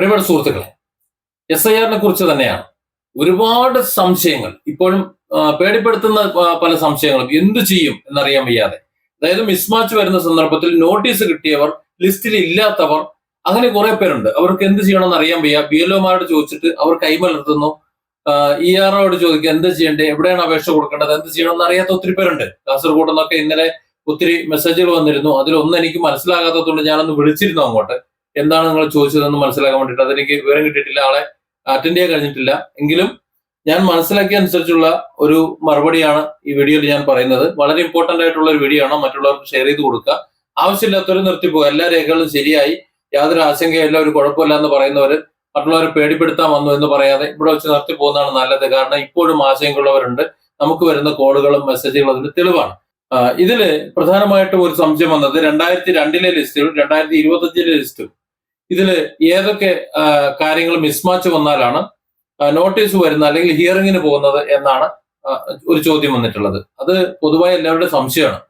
പ്രിയപ്പെട്ട സുഹൃത്തുക്കളെ S I ആറിനെ കുറിച്ച് തന്നെയാണ്. ഒരുപാട് സംശയങ്ങൾ. ഇപ്പോഴും പേടിപ്പെടുത്തുന്ന പല സംശയങ്ങളും. എന്തു ചെയ്യും എന്നറിയാൻ വയ്യാതെ. അതായത് മിസ്മാച്ച് വരുന്ന സന്ദർഭത്തിൽ നോട്ടീസ് കിട്ടിയവർ ലിസ്റ്റിൽ ഇല്ലാത്തവർ അങ്ങനെ കുറെ പേരുണ്ട്. അവർക്ക് എന്ത് ചെയ്യണമെന്ന് അറിയാൻ വയ്യ. ബി എൽ ഒമാരോട് ചോദിച്ചിട്ട് അവർ കൈമലർത്തുന്നു. ഇ ആർ ഒയോട് ചോദിക്കുക എന്ത് ചെയ്യണ്ടേ? എവിടെയാണ് അപേക്ഷ കൊടുക്കേണ്ടത്? എന്ത് ചെയ്യണമെന്ന് അറിയാത്ത ഒത്തിരി പേരുണ്ട്. കാസർഗോഡ് നിന്നൊക്കെ ഇന്നലെ ഒത്തിരി മെസ്സേജുകൾ വന്നിരുന്നു. അതിലൊന്നും എനിക്ക് മനസ്സിലാകാത്തതുകൊണ്ട് ഞാനൊന്ന് വിളിച്ചിരുന്നു അങ്ങോട്ട്. എന്താണ് നിങ്ങൾ ചോദിച്ചതെന്ന് മനസ്സിലാക്കാൻ വേണ്ടിയിട്ട് അതെനിക്ക് വിവരം കിട്ടിയിട്ടില്ല ആളെ അറ്റൻഡ് ചെയ്യാൻ കഴിഞ്ഞിട്ടില്ല. എങ്കിലും ഞാൻ മനസ്സിലാക്കിയ അനുസരിച്ചുള്ള ഒരു മറുപടിയാണ് ഈ വീഡിയോയിൽ ഞാൻ പറയുന്നത്. വളരെ ഇമ്പോർട്ടന്റ് ആയിട്ടുള്ള ഒരു വീഡിയോ ആണ്. മറ്റുള്ളവർക്ക് ഷെയർ ചെയ്ത് കൊടുക്കുക. ആവശ്യമില്ലാത്തവർ നിർത്തിപ്പോകുക എല്ലാ രേഖകളും ശരിയായി. യാതൊരു ആശങ്കയില്ല ഒരു കുഴപ്പമില്ല എന്ന് പറയുന്നവർ മറ്റുള്ളവരെ പേടിപ്പെടുത്താൻ വന്നു എന്ന് പറയാതെ ഇവിടെ വെച്ച് നിർത്തി പോകുന്നതാണ് നല്ലത്. കാരണം ഇപ്പോഴും ആശങ്കയുള്ളവരുണ്ട്. നമുക്ക് വരുന്ന കോളുകളും മെസ്സേജുകളും അതിന് തെളിവാണ്. ഇതിൽ പ്രധാനമായിട്ടും ഒരു സംശയം വന്നത് രണ്ടായിരത്തി രണ്ടിലെ ലിസ്റ്റും രണ്ടായിരത്തി ഇരുപത്തി അഞ്ചിലെ ലിസ്റ്റും ഇതിൽ ഏതൊക്കെ കാര്യങ്ങൾ മിസ്മാച്ച് വന്നാലാണ് നോട്ടീസ് വരുന്നത് അല്ലെങ്കിൽ ഹിയറിങ്ങിന് പോകുന്നത് എന്നാണ് ഒരു ചോദ്യം വന്നിട്ടുള്ളത്. അത് പൊതുവായി എല്ലാവരുടെയും സംശയമാണ്.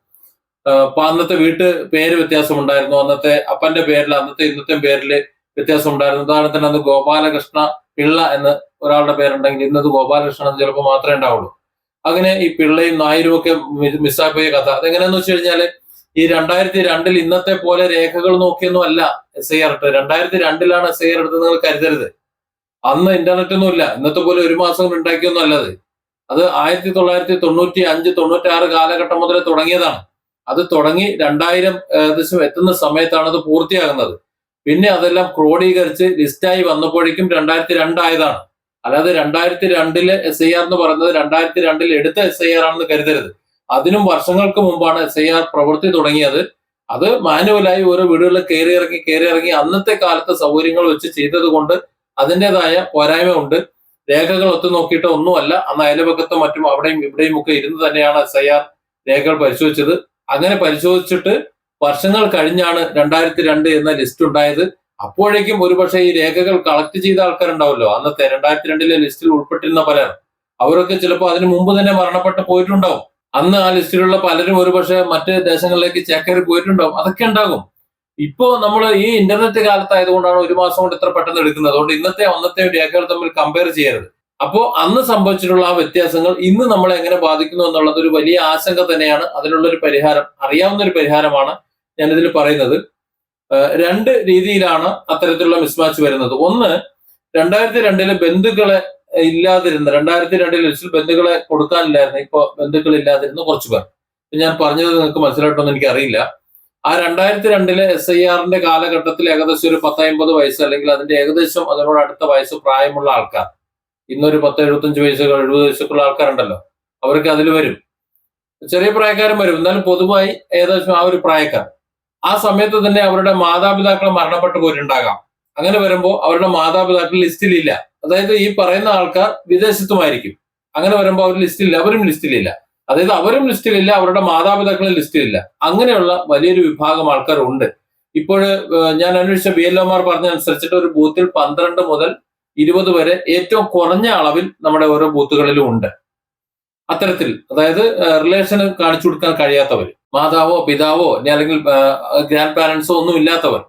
അപ്പൊ അന്നത്തെ വീട്ട് പേര് വ്യത്യാസം ഉണ്ടായിരുന്നു അന്നത്തെ അപ്പന്റെ പേരിൽ അന്നത്തെ ഇന്നത്തെ പേരിൽ വ്യത്യാസം ഉണ്ടായിരുന്നു. ഉദാഹരണത്തിന് അന്ന് ഗോപാലകൃഷ്ണ പിള്ള എന്ന് ഒരാളുടെ പേരുണ്ടെങ്കിൽ ഇന്നത് ഗോപാലകൃഷ്ണൻ എന്ന് ചിലപ്പോൾ മാത്രമേ ഉണ്ടാവുള്ളൂ. അങ്ങനെ ഈ പിള്ളയും നായരും ഒക്കെ മി- മിസ്സാപ്പോയ കഥ. അതെങ്ങനെയാന്ന് വെച്ച് കഴിഞ്ഞാൽ ഈ രണ്ടായിരത്തി രണ്ടിൽ ഇന്നത്തെ പോലെ രേഖകൾ നോക്കിയൊന്നും അല്ല എസ് ഐ ആർ ഇട്ട്. രണ്ടായിരത്തി രണ്ടിലാണ് എസ് ഐ ആർ എടുത്ത് നിങ്ങൾ കരുതരുത്. അന്ന് ഇന്റർനെറ്റ് ഒന്നും ഇല്ല. ഇന്നത്തെ പോലെ ഒരു മാസം ഉണ്ടാക്കിയൊന്നും അല്ലത്. അത് ആയിരത്തി തൊള്ളായിരത്തി തൊണ്ണൂറ്റി അഞ്ച് തൊണ്ണൂറ്റി ആറ് കാലഘട്ടം മുതൽ തുടങ്ങിയതാണ്. അത് തുടങ്ങി രണ്ടായിരം ഏകദേശം എത്തുന്ന സമയത്താണ് അത് പൂർത്തിയാകുന്നത്. പിന്നെ അതെല്ലാം ക്രോഡീകരിച്ച് ലിസ്റ്റായി വന്നപ്പോഴേക്കും രണ്ടായിരത്തി രണ്ടായതാണ് അല്ലാതെ രണ്ടായിരത്തി രണ്ടിലെ എസ് ഐ ആർ എന്ന് പറയുന്നത് രണ്ടായിരത്തി രണ്ടിൽ എടുത്ത എസ് ഐ ആർ ആണെന്ന് കരുതരുത്. അതിനും വർഷങ്ങൾക്ക് മുമ്പാണ് എസ് ഐ ആർ പ്രവൃത്തി തുടങ്ങിയത്. അത് മാനുവലായി ഓരോ വീടുകളിൽ കയറി ഇറങ്ങി കയറി ഇറങ്ങി അന്നത്തെ കാലത്തെ സൗകര്യങ്ങൾ വെച്ച് ചെയ്തത് കൊണ്ട് അതിന്റെതായ പോരായ്മ ഉണ്ട്. രേഖകൾ ഒത്തു നോക്കിയിട്ട് ഒന്നുമല്ല അന്ന് അയൽപക്കത്തും മറ്റും അവിടെയും ഇവിടെയും ഒക്കെ ഇരുന്ന് തന്നെയാണ് എസ് ഐ ആർ രേഖകൾ പരിശോധിച്ചത്. അങ്ങനെ പരിശോധിച്ചിട്ട് വർഷങ്ങൾ കഴിഞ്ഞാണ് രണ്ടായിരത്തി രണ്ട് എന്ന ലിസ്റ്റ് ഉണ്ടായത്. അപ്പോഴേക്കും ഒരുപക്ഷെ ഈ രേഖകൾ കളക്ട് ചെയ്ത ആൾക്കാരുണ്ടാവല്ലോ അന്നത്തെ രണ്ടായിരത്തി രണ്ടിലെ ലിസ്റ്റിൽ ഉൾപ്പെട്ടിരുന്ന പലർ. അവരൊക്കെ ചിലപ്പോൾ അതിനു മുമ്പ് തന്നെ മരണപ്പെട്ട് പോയിട്ടുണ്ടാവും. അന്ന് ആ ലിസ്റ്റിലുള്ള പലരും ഒരുപക്ഷെ മറ്റ് ദേശങ്ങളിലേക്ക് ചേക്കേറി പോയിട്ടുണ്ടാവും. അതൊക്കെ ഉണ്ടാകും. ഇപ്പോ നമ്മൾ ഈ ഇന്റർനെറ്റ് കാലത്തായതുകൊണ്ടാണ് ഒരു മാസം കൊണ്ട് ഇത്ര പെട്ടെന്ന് എടുക്കുന്നത്. അതുകൊണ്ട് ഇന്നത്തെ അന്നത്തെ രേഖകൾ തമ്മിൽ കമ്പയർ ചെയ്യരുത്. അപ്പോ അന്ന് സംഭവിച്ചിട്ടുള്ള ആ വ്യത്യാസങ്ങൾ ഇന്ന് നമ്മളെ എങ്ങനെ ബാധിക്കുന്നു എന്നുള്ളത് ഒരു വലിയ ആശങ്ക തന്നെയാണ്. അതിനുള്ള ഒരു പരിഹാരം അറിയാവുന്ന ഒരു പരിഹാരമാണ് ഞാനിതിൽ പറയുന്നത്. രണ്ട് രീതിയിലാണ് അത്തരത്തിലുള്ള മിസ്മാച്ച് വരുന്നത്. ഒന്ന് രണ്ടായിരത്തി രണ്ടിലെ ബന്ധുക്കളെ ഇല്ലാതിരുന്ന രണ്ടായിരത്തി രണ്ടിൽ ലിസ്റ്റിൽ ബന്ധുക്കളെ കൊടുക്കാനില്ലായിരുന്നു ഇപ്പൊ ബന്ധുക്കൾ ഇല്ലാതിരുന്ന കുറച്ച് പേർ. ഞാൻ പറഞ്ഞത് നിങ്ങൾക്ക് മനസ്സിലായിട്ടൊന്നും എനിക്ക് അറിയില്ല ആ രണ്ടായിരത്തി രണ്ടിലെ എസ് ഐ ആറിന്റെ കാലഘട്ടത്തിൽ ഏകദേശം ഒരു പത്തമ്പത് വയസ്സ് അല്ലെങ്കിൽ അതിന്റെ ഏകദേശം അതിനോട് അടുത്ത വയസ്സ് പ്രായമുള്ള ആൾക്കാർ. ഇന്നൊരു പത്ത് എഴുപത്തഞ്ച് വയസ്സുകൾ എഴുപത് വയസ്സൊക്കെയുള്ള ആൾക്കാരുണ്ടല്ലോ. അവർക്ക് അതിൽ വരും. ചെറിയ പ്രായക്കാരും വരും. എന്നാലും പൊതുവായി ഏകദേശം ആ ഒരു പ്രായക്കാർ. ആ സമയത്ത് തന്നെ അവരുടെ മാതാപിതാക്കൾ മരണപ്പെട്ടു പോയിട്ടുണ്ടാകാം. അങ്ങനെ വരുമ്പോൾ അവരുടെ മാതാപിതാക്കൾ ലിസ്റ്റിലില്ല. അതായത് ഈ പറയുന്ന ആൾക്കാർ വിദേശത്തുമായിരിക്കും. അങ്ങനെ വരുമ്പോൾ അവർ ലിസ്റ്റിലില്ല അവരും ലിസ്റ്റിലില്ല. അതായത് അവരും ലിസ്റ്റിലില്ല അവരുടെ മാതാപിതാക്കളും ലിസ്റ്റിലില്ല. അങ്ങനെയുള്ള വലിയൊരു വിഭാഗം ആൾക്കാരുണ്ട്. ഇപ്പോൾ ഞാൻ അന്വേഷിച്ച ബി എൽ ഒമാർ ഒരു ബൂത്തിൽ പന്ത്രണ്ട് മുതൽ ഇരുപത് വരെ ഏറ്റവും കുറഞ്ഞ അളവിൽ നമ്മുടെ ഓരോ ബൂത്തുകളിലും ഉണ്ട്. അത്തരത്തിൽ അതായത് റിലേഷൻ കാണിച്ചു കൊടുക്കാൻ കഴിയാത്തവർ മാതാവോ പിതാവോ അല്ലെങ്കിൽ ഗ്രാൻഡ് പാരന്റ്സോ ഒന്നും ഇല്ലാത്തവർ.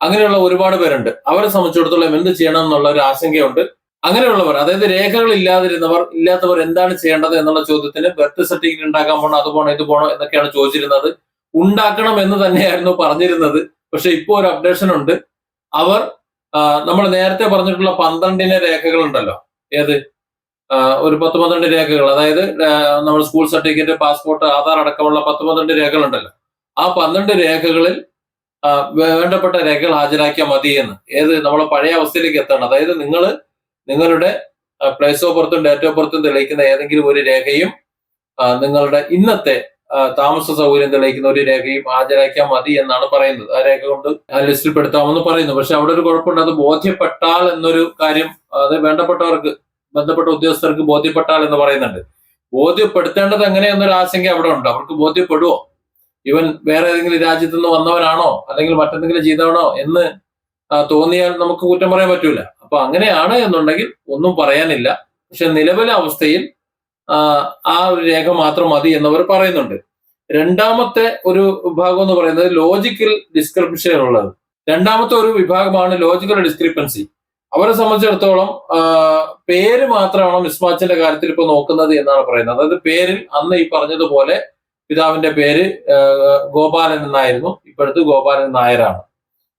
അങ്ങനെയുള്ള ഒരുപാട് പേരുണ്ട്. അവരെ സംബന്ധിച്ചിടത്തോളം എന്ത് ചെയ്യണം എന്നുള്ള ഒരു ആശങ്കയുണ്ട്. അങ്ങനെയുള്ളവർ അതായത് രേഖകൾ ഇല്ലാതിരുന്നവർ ഇല്ലാത്തവർ എന്താണ് ചെയ്യേണ്ടത് എന്നുള്ള ചോദ്യത്തിന് ബർത്ത് സർട്ടിഫിക്കറ്റ് ഉണ്ടാക്കാൻ പോണോ അത് പോണോ ഇത് പോണോ എന്നൊക്കെയാണ് ചോദിച്ചിരുന്നത്. ഉണ്ടാക്കണം എന്ന് തന്നെയായിരുന്നു പറഞ്ഞിരുന്നത്. പക്ഷെ ഇപ്പോൾ ഒരു അപ്ഡേഷൻ ഉണ്ട്. അവർ നമ്മൾ നേരത്തെ പറഞ്ഞിട്ടുള്ള പന്ത്രണ്ടിന് രേഖകൾ ഉണ്ടല്ലോ ഏത് ഒരു പത്ത് പന്ത്രണ്ട് രേഖകൾ. അതായത് നമ്മൾ സ്കൂൾ സർട്ടിഫിക്കറ്റ് പാസ്പോർട്ട് ആധാർ അടക്കമുള്ള പത്ത് പന്ത്രണ്ട് രേഖകൾ ഉണ്ടല്ലോ ആ പന്ത്രണ്ട് രേഖകളിൽ വേണ്ടപ്പെട്ട രേഖകൾ ഹാജരാക്കിയാൽ മതി എന്ന് ഏത് നമ്മളെ പഴയ അവസ്ഥയിലേക്ക് എത്തണം. അതായത് നിങ്ങൾ നിങ്ങളുടെ പ്ലേസ് ഓഫ് ബർത്തും ഡേറ്റ് ഓഫ് ബർത്തും തെളിയിക്കുന്ന ഏതെങ്കിലും ഒരു രേഖയും നിങ്ങളുടെ ഇന്നത്തെ താമസ സൗകര്യം തെളിയിക്കുന്ന ഒരു രേഖയും ഹാജരാക്കിയാൽ മതി എന്നാണ് പറയുന്നത്. ആ രേഖ കൊണ്ട് ലിസ്റ്റിൽ പെടുത്താമെന്ന് പറയുന്നു. പക്ഷെ അവിടെ ഒരു കുഴപ്പമുണ്ട്. അത് ബോധ്യപ്പെട്ടാൽ എന്നൊരു കാര്യം അത് വേണ്ടപ്പെട്ടവർക്ക് ബന്ധപ്പെട്ട ഉദ്യോഗസ്ഥർക്ക് ബോധ്യപ്പെട്ടാൽ എന്ന് പറയുന്നുണ്ട്. ബോധ്യപ്പെടുത്തേണ്ടത് എങ്ങനെയെന്നൊരു ആശങ്ക അവിടെ ഉണ്ട്. അവർക്ക് ബോധ്യപ്പെടുവോ? ഇവൻ വേറെ ഏതെങ്കിലും രാജ്യത്തു നിന്ന് വന്നവനാണോ? അല്ലെങ്കിൽ മറ്റെന്തെങ്കിലും ചെയ്തവനോ എന്ന് തോന്നിയാൽ നമുക്ക് കുറ്റം പറയാൻ പറ്റൂല. അപ്പൊ അങ്ങനെയാണ് എന്നുണ്ടെങ്കിൽ ഒന്നും പറയാനില്ല. പക്ഷെ നിലവിലെ അവസ്ഥയിൽ ആ, ഒരു രേഖ മാത്രം മതി എന്നവർ പറയുന്നുണ്ട്. രണ്ടാമത്തെ ഒരു വിഭാഗം എന്ന് പറയുന്നത് ലോജിക്കൽ ഡിസ്ക്രിപ്ഷൻ ഉള്ളത് രണ്ടാമത്തെ ഒരു വിഭാഗമാണ് ലോജിക്കൽ ഡിസ്ക്രിപ്പൻസി അവരെ സംബന്ധിച്ചിടത്തോളം പേര് മാത്രമാണ് മിസ്മാച്ചിന്റെ കാര്യത്തിൽ ഇപ്പൊ നോക്കുന്നത് എന്നാണ് പറയുന്നത്. അതായത് പേരിൽ അന്ന് ഈ പറഞ്ഞതുപോലെ പിതാവിന്റെ പേര് ഗോപാലൻ എന്നായിരുന്നു. ഇപ്പോഴത്തെ ഗോപാലൻ നായരാണ്.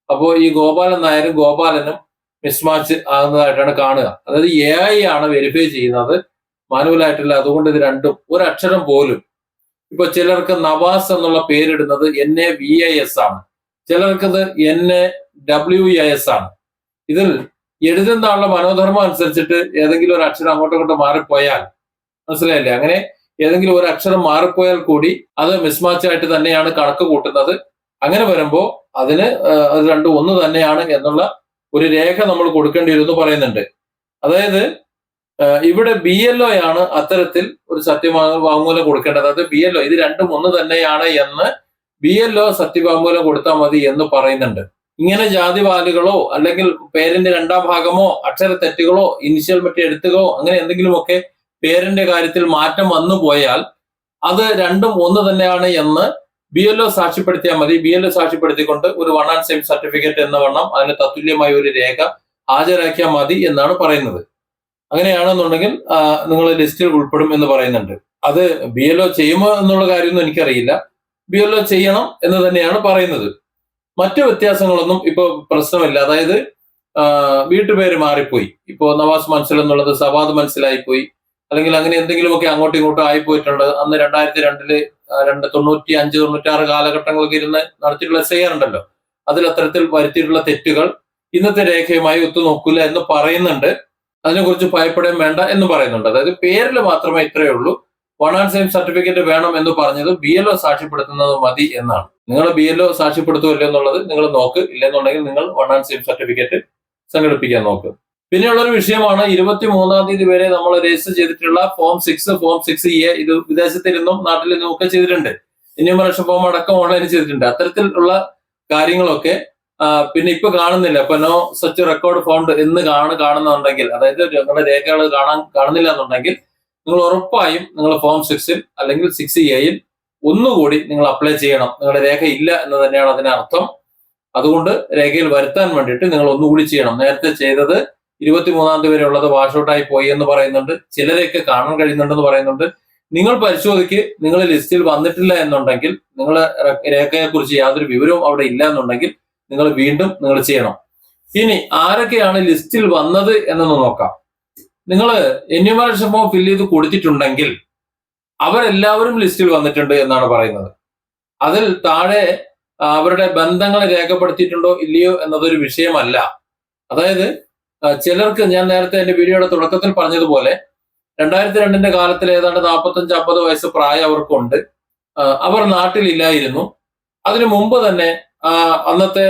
അപ്പോൾ ഈ ഗോപാലൻ നായരും ഗോപാലനും മിസ്മാച്ച് ആകുന്നതായിട്ടാണ് കാണുക. അതായത് എ ഐ ആണ് വെരിഫൈ ചെയ്യുന്നത്. മാനുവലായിട്ടില്ല അതുകൊണ്ട് ഇത് രണ്ടും ഒരക്ഷരം പോലും. ഇപ്പൊ ചിലർക്ക് നവാസ് എന്നുള്ള പേരിടുന്നത് N A V I S ആണ്. ചിലർക്കത് N A W I S ആണ്. ഇതിൽ എഴുതുന്ന ആളുടെ മനോധർമ്മം അനുസരിച്ചിട്ട് ഏതെങ്കിലും ഒരു അക്ഷരം അങ്ങോട്ടും ഇങ്ങോട്ടും മാറിപ്പോയാൽ മനസ്സിലായില്ലേ? അങ്ങനെ ഏതെങ്കിലും ഒരു അക്ഷരം മാറിപ്പോയാൽ കൂടി അത് മിസ്മാച്ച് ആയിട്ട് തന്നെയാണ് കണക്ക് കൂട്ടുന്നത്. അങ്ങനെ വരുമ്പോൾ അതിന് അത് രണ്ടും ഒന്ന് തന്നെയാണ് എന്നുള്ള ഒരു രേഖ നമ്മൾ കൊടുക്കേണ്ടി വരുമെന്ന് പറയുന്നുണ്ട്. അതായത് ഇവിടെ ബി എൽ ഒ ആണ് അത്തരത്തിൽ ഒരു സത്യവാങ്മൂലം കൊടുക്കേണ്ടത്. അതായത് ബി എൽ ഒ ഇത് രണ്ടും ഒന്ന് തന്നെയാണ് എന്ന് ബി എൽ ഒ സത്യവാങ്മൂലം കൊടുത്താൽ മതി എന്ന് പറയുന്നുണ്ട്. ഇങ്ങനെ ജാതി ജാതിവാലുകളോ അല്ലെങ്കിൽ പേരിന്റെ രണ്ടാം ഭാഗമോ അക്ഷര തെറ്റുകളോ ഇനിഷ്യൽ മറ്റേ എഴുത്തുകളോ അങ്ങനെ എന്തെങ്കിലുമൊക്കെ പേരിന്റെ കാര്യത്തിൽ മാറ്റം വന്നു പോയാൽ അത് രണ്ടും ഒന്ന് തന്നെയാണ് എന്ന് ബി എൽ ഒ സാക്ഷ്യപ്പെടുത്തിയാൽ മതി. ബി എൽ ഒ സാക്ഷ്യപ്പെടുത്തിക്കൊണ്ട് ഒരു വൺ ആൻഡ് സെയിം സർട്ടിഫിക്കറ്റ് എന്ന വണ്ണം അതിന് തത്തുല്യമായ ഒരു രേഖ ഹാജരാക്കിയാൽ മതി എന്നാണ് പറയുന്നത്. അങ്ങനെയാണെന്നുണ്ടെങ്കിൽ നിങ്ങൾ ലിസ്റ്റിൽ ഉൾപ്പെടും എന്ന് പറയുന്നുണ്ട്. അത് ബി എൽ ഒ ചെയ്യുമോ എന്നുള്ള കാര്യമൊന്നും എനിക്കറിയില്ല. ബി എൽ ഒ ചെയ്യണം എന്ന് തന്നെയാണ് പറയുന്നത്. മറ്റു വ്യത്യാസങ്ങളൊന്നും ഇപ്പൊ പ്രശ്നമില്ല. അതായത് വീട്ടുപേര് മാറിപ്പോയി. ഇപ്പോ നവാസ് മൻസൽ എന്നുള്ളത് സവാദ് മനസ്സിലായി പോയി അല്ലെങ്കിൽ അങ്ങനെ എന്തെങ്കിലുമൊക്കെ അങ്ങോട്ടും ഇങ്ങോട്ടും ആയിപ്പോയിട്ടുണ്ട്. അന്ന് രണ്ടായിരത്തി രണ്ടിൽ രണ്ട് തൊണ്ണൂറ്റി അഞ്ച് തൊണ്ണൂറ്റി ആറ് കാലഘട്ടങ്ങളൊക്കെ ഇരുന്ന് നടത്തിയിട്ടുള്ള എസ് ഐ ആർ ഉണ്ടല്ലോ. അതിൽ അത്തരത്തിൽ വരുത്തിയിട്ടുള്ള തെറ്റുകൾ ഇന്നത്തെ രേഖയുമായി ഒത്തുനോക്കില്ല എന്ന് പറയുന്നുണ്ട്. അതിനെക്കുറിച്ച് ഭയപ്പെടാൻ വേണ്ട എന്ന് പറയുന്നുണ്ട്. അതായത് പേരിൽ മാത്രമേ ഇത്രയേ ഉള്ളൂ. വൺ ആൻഡ് സെയിം സർട്ടിഫിക്കറ്റ് വേണം എന്ന് പറഞ്ഞത് ബി എൽ ഒ സാക്ഷ്യപ്പെടുത്തുന്നത് മതി എന്നാണ്. നിങ്ങൾ ബി എൽ ഒ സാക്ഷ്യപ്പെടുത്തുമല്ലോ എന്നുള്ളത് നിങ്ങൾ നോക്ക്. ഇല്ലെന്നുണ്ടെങ്കിൽ നിങ്ങൾ വൺ ആൻഡ് സെയിം സർട്ടിഫിക്കറ്റ് സംഘടിപ്പിക്കാൻ നോക്ക്. പിന്നെയുള്ളൊരു വിഷയമാണ് ഇരുപത്തി മൂന്നാം തീയതി വരെ നമ്മൾ രജിസ്റ്റർ ചെയ്തിട്ടുള്ള form six form six A ഇത് വിദേശത്തിരുന്നും നാട്ടിലിരുന്നും ഒക്കെ ചെയ്തിട്ടുണ്ട്. ഇന്യൂമറേഷൻ ഫോം അടക്കം ഓൺലൈനിൽ ചെയ്തിട്ടുണ്ട്. അത്തരത്തിലുള്ള കാര്യങ്ങളൊക്കെ പിന്നെ ഇപ്പൊ കാണുന്നില്ല. ഇപ്പൊ നോ സച്ച് റെക്കോർഡ് ഫോണ്ട് എന്ന് കാണ കാണുന്നുണ്ടെങ്കിൽ അതായത് നിങ്ങളുടെ രേഖകൾ കാണാൻ കാണുന്നില്ല എന്നുണ്ടെങ്കിൽ നിങ്ങൾ ഉറപ്പായും നിങ്ങൾ ഫോം സിക്സിൽ അല്ലെങ്കിൽ സിക്സ് എയിൽ ഒന്നുകൂടി നിങ്ങൾ അപ്ലൈ ചെയ്യണം. നിങ്ങളുടെ രേഖ ഇല്ല എന്ന് തന്നെയാണ് അതിനർത്ഥം. അതുകൊണ്ട് രേഖയിൽ വരുത്താൻ വേണ്ടിയിട്ട് നിങ്ങൾ ഒന്നുകൂടി ചെയ്യണം. നേരത്തെ ചെയ്തത് ഇരുപത്തിമൂന്നാം തീയതി വരെ ഉള്ളത് വാഷ് പോയി എന്ന് പറയുന്നുണ്ട്. ചിലരെയൊക്കെ കാണാൻ കഴിയുന്നുണ്ടെന്ന് പറയുന്നുണ്ട്. നിങ്ങൾ പരിശോധിക്ക് നിങ്ങൾ ലിസ്റ്റിൽ വന്നിട്ടില്ല എന്നുണ്ടെങ്കിൽ നിങ്ങൾ രേഖയെ കുറിച്ച് യാതൊരു വിവരവും അവിടെ ഇല്ല എന്നുണ്ടെങ്കിൽ നിങ്ങൾ വീണ്ടും നിങ്ങൾ ചെയ്യണം. ഇനി ആരൊക്കെയാണ് ലിസ്റ്റിൽ വന്നത് എന്നൊന്ന് നോക്കാം. നിങ്ങൾ എന്യൂമറേഷൻ ഫോം ഫില്ല് ചെയ്ത് കൊടുത്തിട്ടുണ്ടെങ്കിൽ അവരെല്ലാവരും ലിസ്റ്റിൽ വന്നിട്ടുണ്ട് എന്നാണ് പറയുന്നത്. അതിൽ താഴെ അവരുടെ ബന്ധങ്ങൾ രേഖപ്പെടുത്തിയിട്ടുണ്ടോ ഇല്ലയോ എന്നതൊരു വിഷയമല്ല. അതായത് ചിലർക്ക് ഞാൻ നേരത്തെ എന്റെ വീഡിയോയുടെ തുടക്കത്തിൽ പറഞ്ഞതുപോലെ രണ്ടായിരത്തി രണ്ടിന്റെ കാലത്തിൽ ഏതാണ്ട് നാൽപ്പത്തഞ്ച് അമ്പത് വയസ്സ് പ്രായം അവർക്കുണ്ട്. അവർ നാട്ടിലില്ലായിരുന്നു. അതിനു മുമ്പ് തന്നെ അന്നത്തെ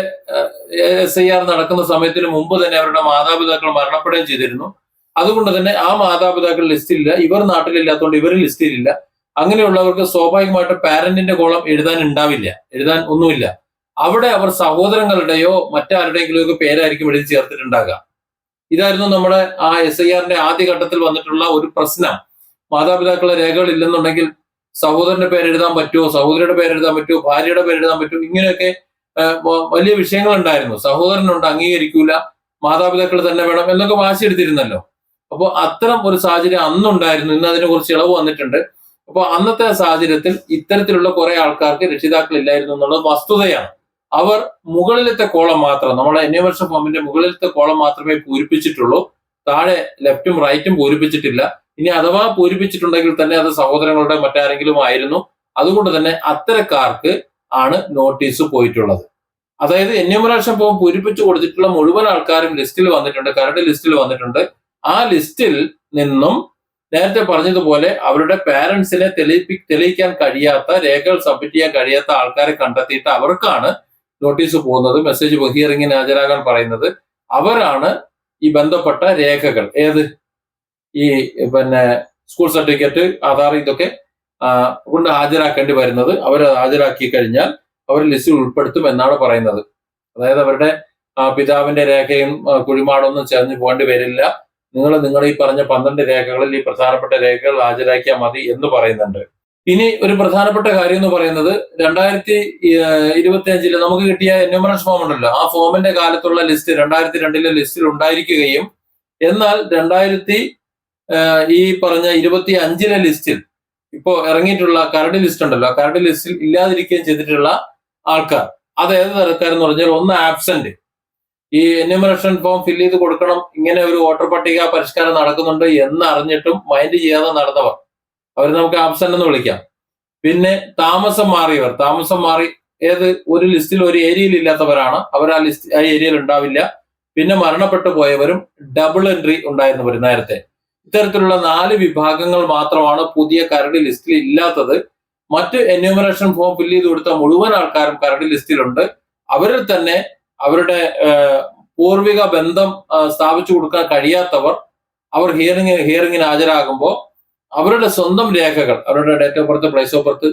എസ് ഐ ആർ നടക്കുന്ന സമയത്തിന് മുമ്പ് തന്നെ അവരുടെ മാതാപിതാക്കൾ മരണപ്പെടുകയും ചെയ്തിരുന്നു. അതുകൊണ്ട് തന്നെ ആ മാതാപിതാക്കൾ ലിസ്റ്റിലില്ല. ഇവർ നാട്ടിലില്ലാത്തതുകൊണ്ട് ഇവർ ലിസ്റ്റിലില്ല. അങ്ങനെയുള്ളവർക്ക് സ്വാഭാവികമായിട്ട് പാരന്റിന്റെ കോളം എഴുതാൻ ഉണ്ടാവില്ല. എഴുതാൻ ഒന്നുമില്ല. അവിടെ അവർ സഹോദരങ്ങളുടെയോ മറ്റാരുടെയെങ്കിലും ഒക്കെ പേരായിരിക്കും എഴുതി ചേർത്തിട്ടുണ്ടാകുക ഇതായിരുന്നു നമ്മുടെ ആ എസ് ഐ ആറിന്റെ ആദ്യഘട്ടത്തിൽ വന്നിട്ടുള്ള ഒരു പ്രശ്നം. മാതാപിതാക്കളുടെ രേഖകൾ ഇല്ലെന്നുണ്ടെങ്കിൽ സഹോദരന്റെ പേരെഴുതാൻ പറ്റുമോ? സഹോദരിയുടെ പേരെഴുതാൻ പറ്റുമോ? ഭാര്യയുടെ പേരെഴുതാൻ പറ്റുമോ? ഇങ്ങനെയൊക്കെ വലിയ വിഷയങ്ങൾ ഉണ്ടായിരുന്നു സഹോദരനുണ്ട് അംഗീകരിക്കൂല മാതാപിതാക്കൾ തന്നെ വേണം എന്നൊക്കെ വാശി എടുത്തിരുന്നല്ലോ അപ്പോൾ അത്തരം ഒരു സാഹചര്യം അന്നുണ്ടായിരുന്നു. ഇന്ന് അതിനെ കുറിച്ച് ഇളവ് വന്നിട്ടുണ്ട്. അപ്പോൾ അന്നത്തെ സാഹചര്യത്തിൽ ഇത്തരത്തിലുള്ള കുറെ ആൾക്കാർക്ക് രക്ഷിതാക്കൾ ഇല്ലായിരുന്നു എന്നുള്ളത് വസ്തുതയാണ്. അവർ മുകളിലത്തെ കോളം മാത്രം നമ്മുടെ എന്യൂമറേഷൻ ഫോമിന്റെ മുകളിലത്തെ കോളം മാത്രമേ പൂരിപ്പിച്ചിട്ടുള്ളൂ. താഴെ ലെഫ്റ്റും റൈറ്റും പൂരിപ്പിച്ചിട്ടില്ല. ഇനി അഥവാ പൂരിപ്പിച്ചിട്ടുണ്ടെങ്കിൽ തന്നെ അത് സഹോദരങ്ങളുടെ മറ്റാരെങ്കിലും ആയിരുന്നു. അതുകൊണ്ട് തന്നെ അത്തരക്കാർക്ക് ആണ് നോട്ടീസ് പോയിട്ടുള്ളത്. അതായത് എന്യൂമറേഷൻ ഫോം പൂരിപ്പിച്ചു കൊടുത്തിട്ടുള്ള മുഴുവൻ ആൾക്കാരും ലിസ്റ്റിൽ വന്നിട്ടുണ്ട് കരട് ലിസ്റ്റിൽ വന്നിട്ടുണ്ട്. ആ ലിസ്റ്റിൽ നിന്നും നേരത്തെ പറഞ്ഞതുപോലെ അവരുടെ പാരന്റ്സിനെ തെളിയിപ്പി തെളിയിക്കാൻ കഴിയാത്ത രേഖകൾ സബ്മിറ്റ് ചെയ്യാൻ കഴിയാത്ത ആൾക്കാരെ കണ്ടെത്തിയിട്ട് അവർക്കാണ് നോട്ടീസ് പോകുന്നത് മെസ്സേജ് ഹിയറിംഗിന് ഹാജരാകാൻ പറയുന്നത്. അവരാണ് ഈ ബന്ധപ്പെട്ട രേഖകൾ. ഏത്? ഈ പിന്നെ സ്കൂൾ സർട്ടിഫിക്കറ്റ് ആധാർ ഇതൊക്കെ കൊണ്ട് ഹാജരാക്കേണ്ടി വരുന്നത്. അവർ ഹാജരാക്കി കഴിഞ്ഞാൽ അവർ ലിസ്റ്റിൽ ഉൾപ്പെടുത്തും എന്നാണ് പറയുന്നത്. അതായത് അവരുടെ പിതാവിന്റെ രേഖയും കുഴിമാടൊന്നും ചേർന്ന് പോകേണ്ടി വരില്ല. നിങ്ങൾ നിങ്ങൾ ഈ പറഞ്ഞ പന്ത്രണ്ട് രേഖകളിൽ ഈ പ്രധാനപ്പെട്ട രേഖകൾ ഹാജരാക്കിയാൽ മതി എന്ന് പറയുന്നുണ്ട്. ഇനി ഒരു പ്രധാനപ്പെട്ട കാര്യം എന്ന് പറയുന്നത് രണ്ടായിരത്തി ഇരുപത്തി അഞ്ചിൽ നമുക്ക് കിട്ടിയ എന്യൂമറൻസ് ഫോം ഉണ്ടല്ലോ. ആ ഫോമിന്റെ കാലത്തുള്ള ലിസ്റ്റ് രണ്ടായിരത്തി രണ്ടിലെ ലിസ്റ്റിൽ ഉണ്ടായിരിക്കുകയും എന്നാൽ രണ്ടായിരത്തി ഈ പറഞ്ഞ ഇരുപത്തി അഞ്ചിലെ ലിസ്റ്റിൽ ഇപ്പോ ഇറങ്ങിയിട്ടുള്ള കരട് ലിസ്റ്റ് ഉണ്ടല്ലോ. ആ കരട് ലിസ്റ്റിൽ ഇല്ലാതിരിക്കുകയും ചെയ്തിട്ടുള്ള ആൾക്കാർ. അത് ഏത് തരക്കാരെന്ന് പറഞ്ഞാൽ ഒന്ന് ആബ്സെന്റ് ഈ എന്യൂമറേഷൻ ഫോം ഫില്ല് ചെയ്ത് കൊടുക്കണം. ഇങ്ങനെ ഒരു വോട്ടർ പട്ടിക പരിഷ്കാരം നടക്കുന്നുണ്ട് എന്നറിഞ്ഞിട്ടും മൈൻഡ് ചെയ്യാതെ നടന്നവർ. അവർ നമുക്ക് ആബ്സെന്റ് എന്ന് വിളിക്കാം. പിന്നെ താമസം മാറിയവർ. താമസം മാറി ഏത്? ഒരു ലിസ്റ്റിൽ ഒരു ഏരിയയിൽ ഇല്ലാത്തവരാണ്. അവർ ആ ലിസ്റ്റ് ആ ഏരിയയിൽ ഉണ്ടാവില്ല. പിന്നെ മരണപ്പെട്ടു പോയവരും ഡബിൾ എൻട്രി ഉണ്ടായിരുന്നവർ നേരത്തെ. ഇത്തരത്തിലുള്ള നാല് വിഭാഗങ്ങൾ മാത്രമാണ് പുതിയ കരട് ലിസ്റ്റിൽ ഇല്ലാത്തത്. മറ്റ് എന്യൂമറേഷൻ ഫോം ഫില്ല് ചെയ്ത് കൊടുത്ത മുഴുവൻ ആൾക്കാരും കരട് ലിസ്റ്റിലുണ്ട്. അവരിൽ തന്നെ അവരുടെ പൂർവിക ബന്ധം സ്ഥാപിച്ചു കൊടുക്കാൻ കഴിയാത്തവർ അവർ ഹിയറിംഗ് ഹിയറിംഗിന് ഹാജരാകുമ്പോൾ അവരുടെ സ്വന്തം രേഖകൾ അവരുടെ date of birth place of birth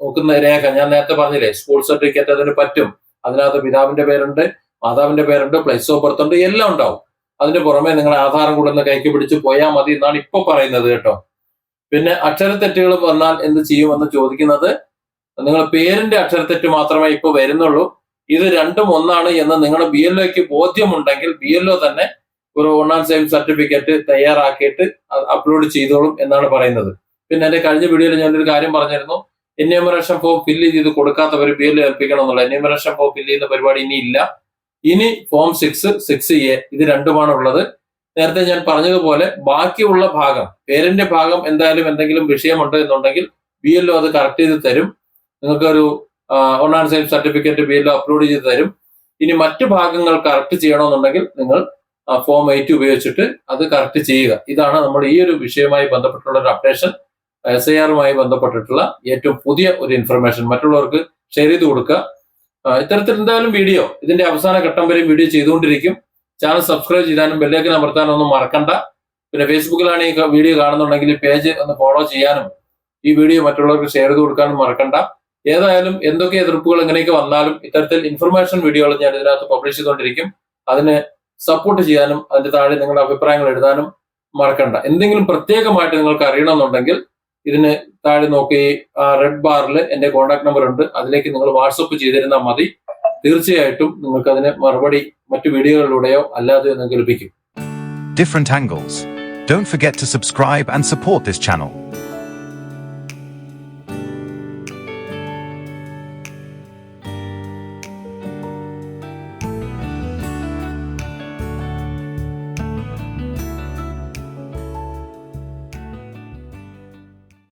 നോക്കുന്ന രേഖ ഞാൻ നേരത്തെ പറഞ്ഞില്ലേ സ്കൂൾ സർട്ടിഫിക്കറ്റ് അതിന് പറ്റും. അതിനകത്ത് പിതാവിന്റെ പേരുണ്ട് മാതാവിന്റെ പേരുണ്ട് പ്ലേസ് ഓഫ് ബർത്ത് ഉണ്ട് എല്ലാം ഉണ്ടാവും. അതിന് പുറമെ നിങ്ങൾ ആധാരം കൂടെ ഒന്ന് കൈക്ക് പിടിച്ച് പോയാൽ മതി എന്നാണ് ഇപ്പൊ പറയുന്നത് കേട്ടോ. പിന്നെ അക്ഷരത്തെറ്റുകൾ വന്നാൽ എന്ത് ചെയ്യുമെന്ന് ചോദിക്കുന്നത് നിങ്ങൾ പേരിന്റെ അക്ഷരത്തെറ്റ് മാത്രമേ ഇപ്പൊ വരുന്നുള്ളൂ. ഇത് രണ്ടും ഒന്നാണ് എന്ന് നിങ്ങളുടെ ബി എൽ ഒക്ക് ബോധ്യമുണ്ടെങ്കിൽ ബി എൽ ഒ തന്നെ ഒരു ഒന്നാം സെയിം സർട്ടിഫിക്കറ്റ് തയ്യാറാക്കിയിട്ട് അപ്ലോഡ് ചെയ്തോളും എന്നാണ് പറയുന്നത്. പിന്നെ എന്റെ കഴിഞ്ഞ വീഡിയോയിൽ ഞാനൊരു കാര്യം പറഞ്ഞിരുന്നു. എന്യൂമറേഷൻ ഫോം ഫില്ല് ചെയ്ത് കൊടുക്കാത്തവർ എൽ ഏൽപ്പിക്കണം എന്നുള്ള എന്യൂമറേഷൻ ഫോം ഫില്ല് ചെയ്യുന്ന പരിപാടി ഇനി ഇല്ല. ഇനി ഫോം സിക്സ് സിക്സ് എ ഇത് രണ്ടുമാണ് ഉള്ളത് നേരത്തെ ഞാൻ പറഞ്ഞതുപോലെ ബാക്കിയുള്ള ഭാഗം പേരിന്റെ ഭാഗം എന്തായാലും എന്തെങ്കിലും വിഷയമുണ്ട് എന്നുണ്ടെങ്കിൽ ബി എൽ അത് കറക്റ്റ് ചെയ്ത് തരും. നിങ്ങൾക്കൊരു online same certificate B L upload ചെയ്ത് തരും. ഇനി മറ്റു ഭാഗങ്ങൾ കറക്റ്റ് ചെയ്യണമെന്നുണ്ടെങ്കിൽ നിങ്ങൾ ഫോം എയ്റ്റ് ഉപയോഗിച്ചിട്ട് അത് കറക്റ്റ് ചെയ്യുക. ഇതാണ് നമ്മൾ ഈ ഒരു വിഷയവുമായി ബന്ധപ്പെട്ടുള്ള ഒരു അപ്ഡേഷൻ എസ് ഐ ആറുമായി ബന്ധപ്പെട്ടിട്ടുള്ള ഏറ്റവും പുതിയ ഒരു ഇൻഫർമേഷൻ മറ്റുള്ളവർക്ക് ഷെയർ ചെയ്ത് കൊടുക്കുക. ഇത്തരത്തിൽ എന്തായാലും വീഡിയോ ഇതിന്റെ അവസാന ഘട്ടം വരെയും വീഡിയോ ചെയ്തുകൊണ്ടിരിക്കും. ചാനൽ സബ്സ്ക്രൈബ് ചെയ്യാനും ബെല്ലേക്കൻ അമർത്താനും ഒന്നും മറക്കണ്ട. പിന്നെ ഫേസ്ബുക്കിലാണ് ഈ വീഡിയോ കാണുന്നുണ്ടെങ്കിൽ പേജ് ഒന്ന് ഫോളോ ചെയ്യാനും ഈ വീഡിയോ മറ്റുള്ളവർക്ക് ഷെയർ ചെയ്ത് കൊടുക്കാനും മറക്കണ്ട. ഏതായാലും എന്തൊക്കെ എതിർപ്പുകൾ എങ്ങനെയൊക്കെ വന്നാലും ഇത്തരത്തിൽ ഇൻഫർമേഷൻ വീഡിയോകൾ ഞാൻ ഇതിനകത്ത് പബ്ലിഷ് ചെയ്തുകൊണ്ടിരിക്കും. അതിന് സപ്പോർട്ട് ചെയ്യാനും അതിന്റെ താഴെ നിങ്ങളുടെ അഭിപ്രായങ്ങൾ എഴുതാനും മറക്കണ്ട എന്തെങ്കിലും പ്രത്യേകമായിട്ട് നിങ്ങൾക്ക് അറിയണമെന്നുണ്ടെങ്കിൽ ഇതിന് താഴെ നോക്കി ആ റെഡ് ബാറിൽ എന്റെ കോൺടാക്ട് നമ്പർ ഉണ്ട് അതിലേക്ക് നിങ്ങൾ വാട്സപ്പ് ചെയ്തിരുന്നാൽ മതി തീർച്ചയായിട്ടും നിങ്ങൾക്ക് അതിന് മറുപടി മറ്റു വീഡിയോകളിലൂടെയോ അല്ലാതെയോ നിങ്ങൾക്ക് ലഭിക്കും different angles. Don't forget to subscribe and support this channel.